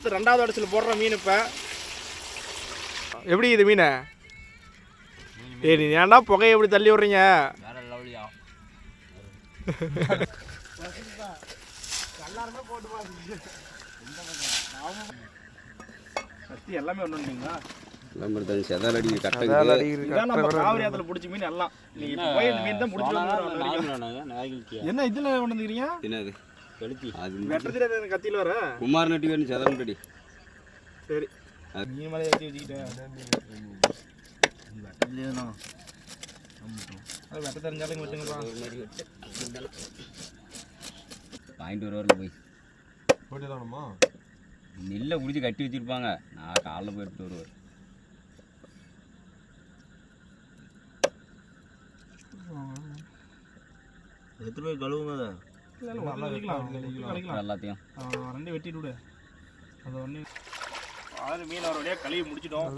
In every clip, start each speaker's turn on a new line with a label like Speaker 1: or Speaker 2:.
Speaker 1: ரெண்டாவது இடத்துல போடுற மீன் இப்போ. எப்படி இது மீனை? ஏய் நீ ஏன்டா புகையை எப்படி தள்ளி விட்றீங்க?
Speaker 2: வேற லவ்லியா
Speaker 1: கத்தி எல்லாமே ஒன்று
Speaker 2: நாய்களுக்கு
Speaker 1: என்ன இதில்
Speaker 3: என்னது?
Speaker 2: கழுத்தி
Speaker 3: அது
Speaker 1: கத்தியில் வர?
Speaker 3: குமார் நட்டி வேணும் செதறடி
Speaker 1: சரி.
Speaker 3: அது-
Speaker 1: மீன் மேலே ஏற்றி வச்சுக்கிட்டேன் வெட்ட தெரிஞ்சாலும் வெட்டுங்கப்பா
Speaker 3: வாங்கிட்டு வருவார்ல போய்.
Speaker 4: போட்டுதானம்மா
Speaker 3: நெல்லை பிடிச்சி கட்டி வச்சிருப்பாங்க. நான் காலைல போய் எடுத்து வருவார்.
Speaker 2: எத்தனை பேர் கழுவுங்க
Speaker 3: எல்லாத்தையும்.
Speaker 1: ரெண்டு வெட்டிட்டு விடு. அது ஒன்று மீன் ஒரு வழியாக கழுவி முடிச்சிட்டோம்.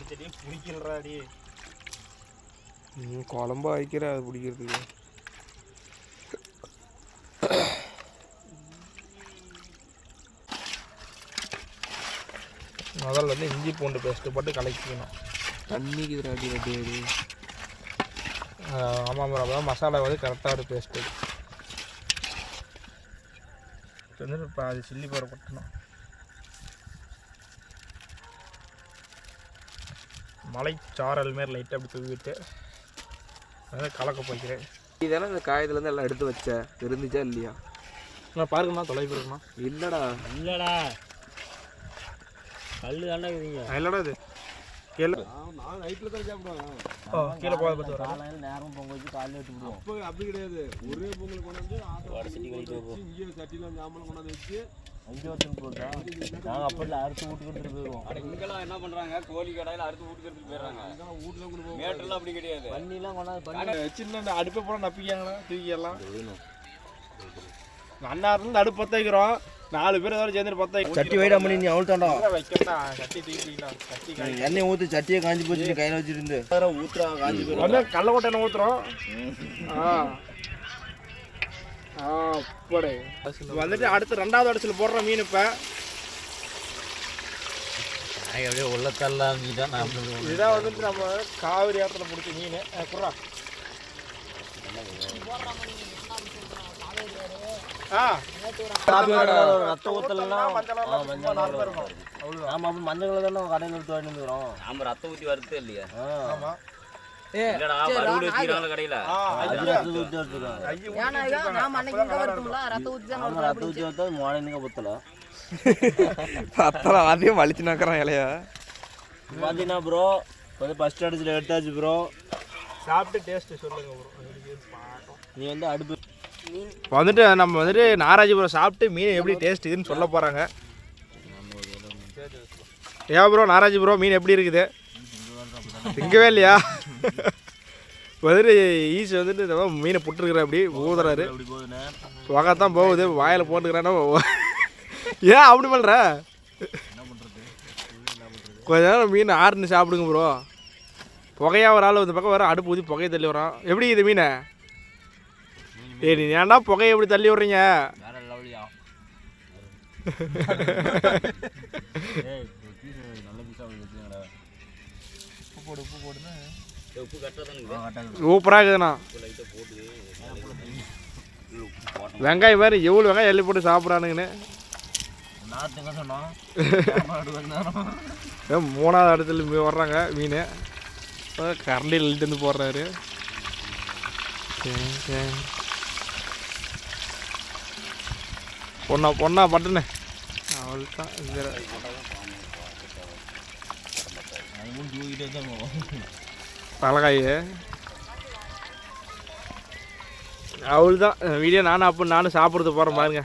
Speaker 1: அடிச்சடி பிடிக்கலடாடி
Speaker 5: நீ குழம்பு வைக்கிற அது பிடிக்கிறதுக்கு. முதல்ல வந்து இஞ்சி பூண்டு பேஸ்ட்டு போட்டு கலக்கிக்கணும்.
Speaker 2: தண்ணிக்கு இது அடி அடி அடி.
Speaker 5: ஆமாம் அப்பதான் மசாலா வந்து கரெக்டாக ஒரு பேஸ்ட்டு வந்து இப்போ அது சில்லி பவுடர் கொட்டணும் மலைச்சாரல் மாரி லைட்டாக அப்படி தூவிட்டு அதை கலக்க போய்க்கிறேன்.
Speaker 2: இதெல்லாம் இந்த காயத்துலேருந்து எல்லாம் எடுத்து வச்ச இருந்துச்சா இல்லையா?
Speaker 5: நான் பாருங்கண்ணா தொலைவு இருக்குண்ணா
Speaker 2: இல்லைடா.
Speaker 6: இல்லடா. கல்லு தாண்டா
Speaker 5: இல்லைடா இது? கீழே
Speaker 4: நான் நைட்டில் தான் சாப்பிடுவேன்
Speaker 5: ஓ கீழே போகாத பார்த்து
Speaker 6: காலையில் நேரம் பொங்க வச்சு காலையில் எடுத்து விடுவோம்.
Speaker 4: அப்போ அப்படி கிடையாது. ஒரே பொங்கல் கொண்டாந்து ஆட்டோ
Speaker 6: வடை சட்டி
Speaker 4: பொங்கல்
Speaker 6: கழித்து
Speaker 4: வச்சு இங்கே சட்டியில் ஞாபகம் கொண்டாந்து வச்சு
Speaker 6: அஞ்சு வருஷம் போட்டா நாங்கள் அறுத்து வீட்டுக்கு எடுத்துட்டு போயிடுவோம்
Speaker 3: இங்கெல்லாம் என்ன பண்றாங்க? கோழி கடையில் அறுத்து வீட்டுக்கு எடுத்துட்டு போயிடுறாங்க.
Speaker 4: வீட்டில் கொண்டு போவோம்
Speaker 3: மேட்டெல்லாம் அப்படி கிடையாது.
Speaker 6: பண்ணிலாம் கொண்டாந்து பண்ணி
Speaker 1: வச்சுருந்தா அடுப்பை போட நப்பிக்காங்களா தூக்கிக்கலாம். அண்ணா இருந்து அடுப்பு பற்ற வைக்கிறோம். நாலு பேர் ஏதாவது சேர்ந்து பற்ற
Speaker 2: சட்டி வைடா மணி நீ அவள் தாண்டா
Speaker 1: கட்டி கட்டி
Speaker 2: எண்ணெய் ஊற்றி சட்டியை காஞ்சி போச்சு நீ கையில் வச்சிருந்து. ஊத்துறா காஞ்சி
Speaker 1: வந்து கடலக்கொட்டை எண்ணெய் ஊற்றுறோம் ஆ. ஆ போடு. வந்துட்டு அடுத்து ரெண்டாவது இடத்துல போடுற மீன் இப்போ.
Speaker 6: அப்படியே உள்ளத்தெல்லாம் தான் நான்
Speaker 1: இதுதான் வந்துட்டு நம்ம காவிரி ஆற்றுல பிடிச்ச மீன். குறா ஆ.
Speaker 6: ரத்த ஊத்தலாம் ஆமாம் அப்போ மஞ்சள் கலர் தானே கடையில் எடுத்து வாங்கிட்டு வந்துக்கிறோம்?
Speaker 3: நாம ரத்தம் ஊற்றி வருத்தே இல்லையா.
Speaker 1: ஆமா.
Speaker 6: அது
Speaker 5: பத்தலாம் அதையும் வலிச்சு நக்கிறான் இலையா.
Speaker 6: பார்த்தீங்கன்னா ப்ரோ வந்து ஃபஸ்ட் அடிச்சில் எடுத்தாச்சு ப்ரோ
Speaker 1: சாப்பிட்டு டேஸ்ட் சொல்லுங்க bro.
Speaker 6: நீ வந்து அடுப்பு
Speaker 1: வந்துட்டு நம்ம வந்துட்டு நாராஜிபுரம் சாப்பிட்டு மீன் எப்படி டேஸ்ட் இதுன்னு சொல்ல போகிறாங்க ஏன் ப்ரோ நாராஜி ப்ரோ மீன் எப்படி இருக்குது? திங்கவே இல்லையா? வந்துட்டு ஈஸி வந்துட்டு இந்த மாதிரி மீனை புட்டுருக்குற அப்படி ஊதுறாரு.
Speaker 6: அப்படி
Speaker 1: போகுது வாயில் போட்டுக்கிறானா? ஏன் அப்படி பண்ணுற கொஞ்ச நேரம் மீன் ஆறுன்னு சாப்பிடுங்க ப்ரோ புகையாக ஒரு ஆள் இந்த பக்கம் வர அடுப்பு ஊற்றி புகையை தள்ளி வரோம் எப்படி இது மீனை? ஏய் நீ ஏன்டா புகையை எப்படி தள்ளி விட்றீங்க?
Speaker 6: வேற லவ்லியா? ஏய் பீஸ்
Speaker 3: உப்பு
Speaker 1: இருக்குதுண்ணா. வெங்காயம் வேறு எவ்வளோ வெங்காயம் எள்ளி போட்டு சாப்பிட்றானுங்கன்னு. மூணாவது இடத்துல வர்றாங்க மீன். கரண்டியில் வந்து போடுறாரு. சரி, சரி. பொண்ணா பொண்ணா பட்டுன்னு. அவள் தான்
Speaker 6: அதுவும் தூக்கிட்டே தான் போவோம்
Speaker 1: தலகாய். அவள் தான் வீடியோ நானும் அப்போ நானும் சாப்பிட்றது போகிறேன் பாருங்க.